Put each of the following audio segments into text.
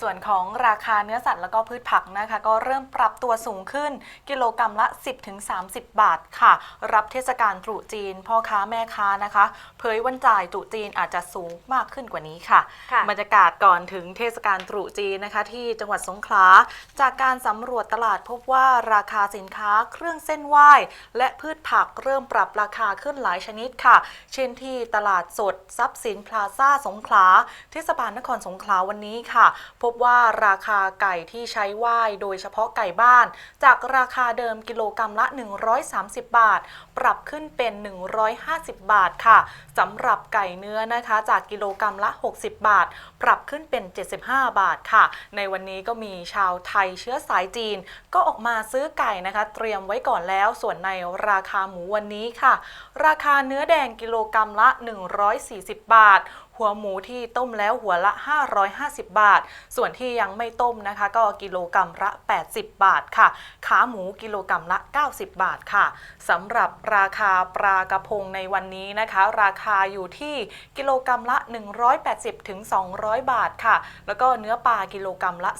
ส่วนของราคาเนื้อสัตว์แล้วก็พืชผักนะคะ ก็เริ่มปรับตัวสูงขึ้น กิโลกรรัมละ 10-30 บาทค่ะ รับเทศกาลตรุษจีน พ่อค้าแม่ค้านะคะ เผยวันจ่ายตรุษจีนอาจจะสูงมากขึ้นกว่านี้ค่ะค่ะ บรรยากาศก่อนถึงเทศกาลตรุษจีนนะคะ ที่จังหวัดสงขลาจากการสำรวจตลาดพบว่าราคาสินค้าเครื่องเส้นไหว้ และพืชผักเริ่มปรับราคาขึ้นหลายชนิดค่ะ เช่นที่ตลาดสดทรัพย์สินพลาซ่าสงขลาเทศบาลนครสงขลาวันนี้ค่ะพบว่าราคาไก่ที่ใช้ไหว้โดยเฉพาะไก่บ้าน จากราคาเดิมกิโลกรรัมละ 130 บาท ปรับขึ้นเป็น 150 บาทค่ะสำหรับไก่เนื้อนะคะ จากกิโลกรรัมละ 60 บาท ปรับขึ้นเป็น 75 บาทค่ะ ในวันนี้ก็มีชาวไทยเชื้อสายจีน ก็ออกมาซื้อไก่นะคะ เตรียมไว้ก่อนแล้วส่วนในราคาหมูวันนี้ค่ะ ราคาเนื้อแดงกิโลกรรัมละ 140 บาท หัวหมูที่ต้มแล้วหัวละ 550 บาท ส่วนที่ยังไม่ต้มนะคะ ก็กิโลกรรัมละ 80 บาทค่ะ ขาหมูกิโลกรรัมละ 90 บาทค่ะสำหรับราคาปลากระพงในวันนี้นะคะ ราคาอยู่ที่กิโลกรรัมละ 180ถึง200 บาทค่ะ แล้วก็เนื้อปลากิโลกรรัมละ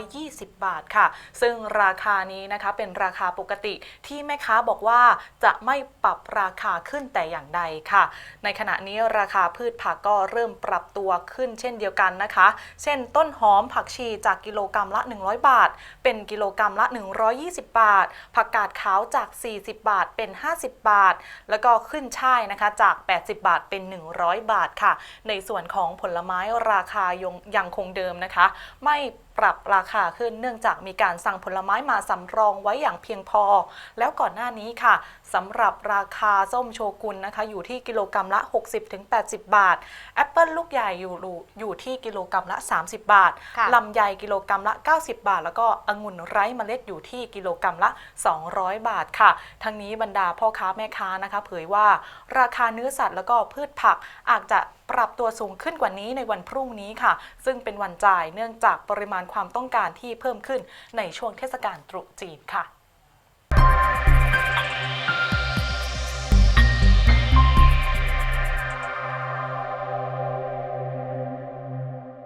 320 บาทค่ะ ซึ่งราคานี้นะคะเป็นราคาปกติที่แม่ค้าบอกว่าจะไม่ปรับราคาขึ้นแต่อย่างใดค่ะ ในขณะนี้ราคาพืชผักก็เริ่มปรับตัวขึ้นเช่นเดียวกันนะคะ เช่นต้นหอมผักชีจากกิโลกรรัมละ 100 บาท เป็นกิโลกรรัมละ 120 บาท ผักกาดขาวจาก 40 บาทเป็น 50 บาท แล้วก็ขึ้นช่ายนะคะจาก 80 บาทเป็น 100 บาทค่ะ ในส่วนของผลไม้ราคายงยังคงเดิมนะคะ ไม่ปรับราคาขึ้นเนื่องจากมีการสั่งผลไม้มาสำรองไว้อย่างเพียงพอ แล้วก่อนหน้านี้ค่ะสำหรับราคาส้มโชกุนนะคะ อยู่ที่กิโลกรรัมละ 60-80 บาทแอปเปิลลูกใหญ่อยู่อยู่ที่กิโลกรรัมละ 30 บาทค่ะลำไยกิโลกรรัมละ 90 บาท แล้วก็องุ่นไร้เมล็ดอยู่ที่กิโลกรรัมละ 200 บาทค่ะ ทั้งนี้บรรดาพ่อค้าแม่ค้านะคะ เผยว่าราคาเนื้อสัตว์แล้วก็พืชผักอาจจะปรับตัวสูงขึ้นกว่านี้ในวันพรุ่งนี้ค่ะ ซึ่งเป็นวันจ่ายเนื่องจากปริมาณความต้องการที่เพิ่มขึ้นในช่วงเทศกาลตรุษจีนค่ะ